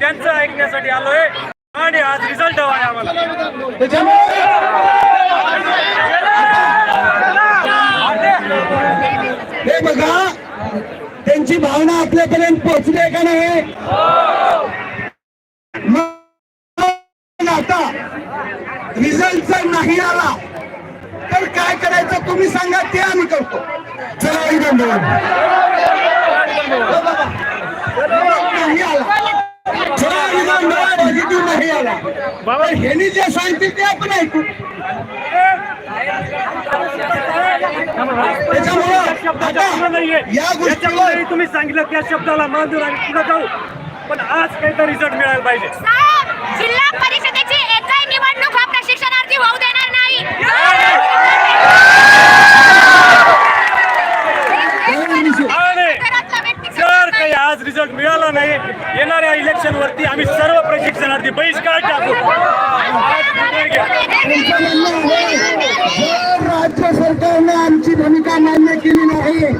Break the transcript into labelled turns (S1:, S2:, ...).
S1: त्यांचं ऐकण्यासाठी आलोय आणि आज रिझल्ट हवा आहे आम्हाला
S2: हे बघा त्यांची भावना आपल्यापर्यंत पोहोचली आहे का नाही? आता रिझल्ट जर नाही आला तर काय करायचं तुम्ही सांगा ते आम्ही करतो. चला बाबा. नाही आला नाही आला ह्यांनी जे सांगतील ते आपण ऐकू या गोष्टीवर
S1: तुम्ही सांगितलं त्या शब्दाला मंजूर आणि पुढे जाऊ पण आज काहीतरी रिझल्ट मिळायला पाहिजे
S3: जिल्हा परिषदेची एकही निवडणूक हा प्रशिक्षणार्थी होऊ देणार नाही
S1: आणि
S3: घरातला व्यक्ती
S1: जर काही आज रिझल्ट मिळाला नाही. येणाऱ्या इलेक्शन वरती आम्ही सर्व प्रशिक्षणार्थी बहिष्कार टाकू.
S2: राज्य सरकारने आमची भूमिका मान्य केली नाही